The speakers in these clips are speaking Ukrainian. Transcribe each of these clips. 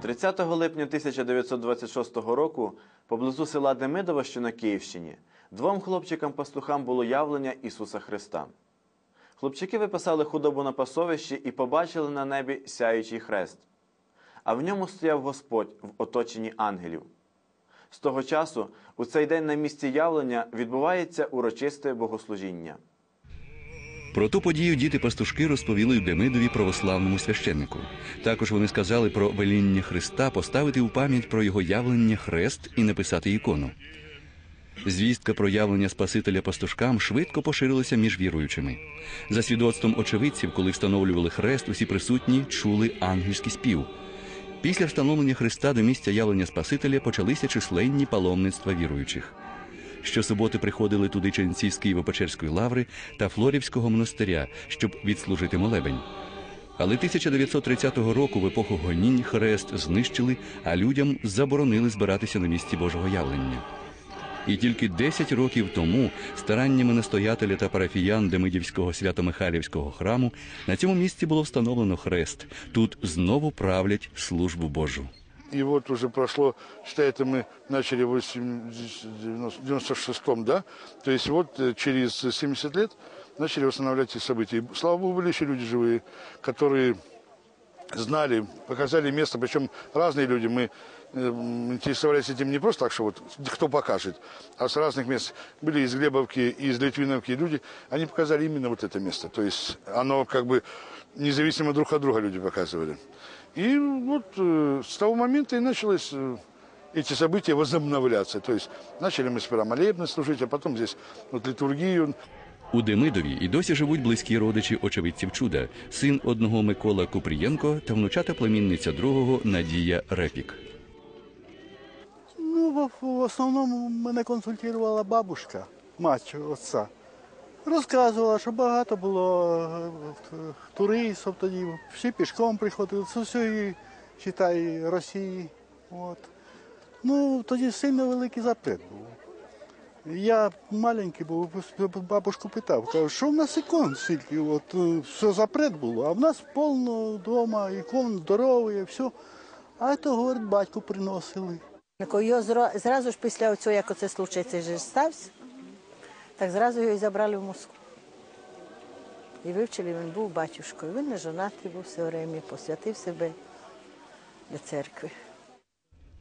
30 липня 1926 року поблизу села Демидова, що на Київщині, двом хлопчикам-пастухам було явлення Ісуса Христа. Хлопчики виписали худобу на пасовищі і побачили на небі сяючий хрест, а в ньому стояв Господь в оточенні ангелів. З того часу у цей день на місці явлення відбувається урочисте богослужіння. Про ту подію діти-пастушки розповіли Демидові православному священнику. Також вони сказали про веління Христа поставити у пам'ять про його явлення хрест і написати ікону. Звістка про явлення Спасителя пастушкам швидко поширилася між віруючими. За свідоцтвом очевидців, коли встановлювали хрест, усі присутні чули ангельський спів. Після встановлення Христа до місця явлення Спасителя почалися численні паломництва віруючих. Щосуботи приходили туди ченці з Києво-Печерської лаври та Флорівського монастиря, щоб відслужити молебень. Але 1930 року в епоху гонінь хрест знищили, а людям заборонили збиратися на місці Божого явлення. І тільки 10 років тому стараннями настоятеля та парафіян Демидівського свято-Михайлівського храму на цьому місці було встановлено хрест. Тут знову правлять службу Божу. И вот уже прошло, считай, это мы начали в 96-м, да? То есть вот э, через 70 лет начали восстанавливать эти события. И, слава богу, были еще люди живые, которые знали, показали место, причем разные люди. Мы э, интересовались этим не просто так, что вот кто покажет, а с разных мест. Были из Глебовки, из Литвиновки люди. Они показали именно вот это место. То есть оно как бы независимо друг от друга люди показывали. И вот э, с того момента и началось э, эти события возобновляться. То есть начали мы сперва молебны служить, а потом здесь вот литургию. У Демидові і досі живуть близькі родичі очевидців чуда, син одного Микола Купрієнко та внучата племінниця другого Надія Репік. Ну, в, в основному мене консультувала бабушка, мать отця. Розказувала, що багато було е, туристів тоді, всі пішком приходили, з усієї, читай, Росії. От. Ну, тоді сильно великий запрет був. Я маленький був, бабушку питав, кажу, що в нас ікон стільки, от е, все запрет було, а в нас повно вдома, ікон здорові, все. А то, говорить, батько приносили. Його зразу ж після цього, як оце случай же стався, так зразу його і забрали в Москву. І вивчили, він був батюшкою. Він не жонатий був все время, посвятив себе для церкви.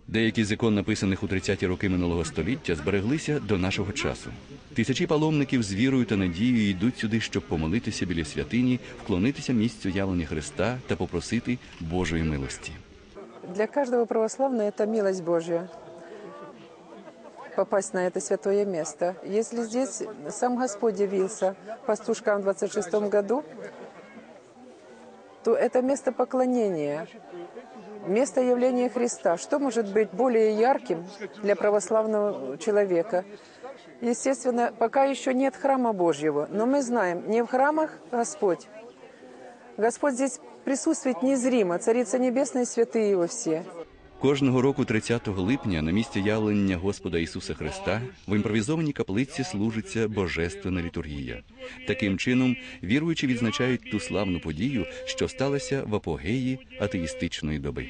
Деякі з ікон, написаних у 30-ті роки минулого століття, збереглися до нашого часу. Тисячі паломників з вірою та надією йдуть сюди, щоб помолитися біля святині, вклонитися місцю явлення Христа та попросити Божої милості. Для каждого православного это милость Божья попасть на это святое место. Если здесь сам Господь явился пастушкам в 26 году, то это место поклонения, место явления Христа. Что может быть более ярким для православного человека? Естественно, пока еще нет храма Божьего, но мы знаем, не в храмах Господь. Господь здесь присутствует незримо, Царица Небесная, святые его все. Кожного року 30 липня на місці явлення Господа Ісуса Христа в імпровізованій каплиці служиться божественна літургія. Таким чином, віруючі відзначають ту славну подію, що сталася в апогеї атеїстичної доби.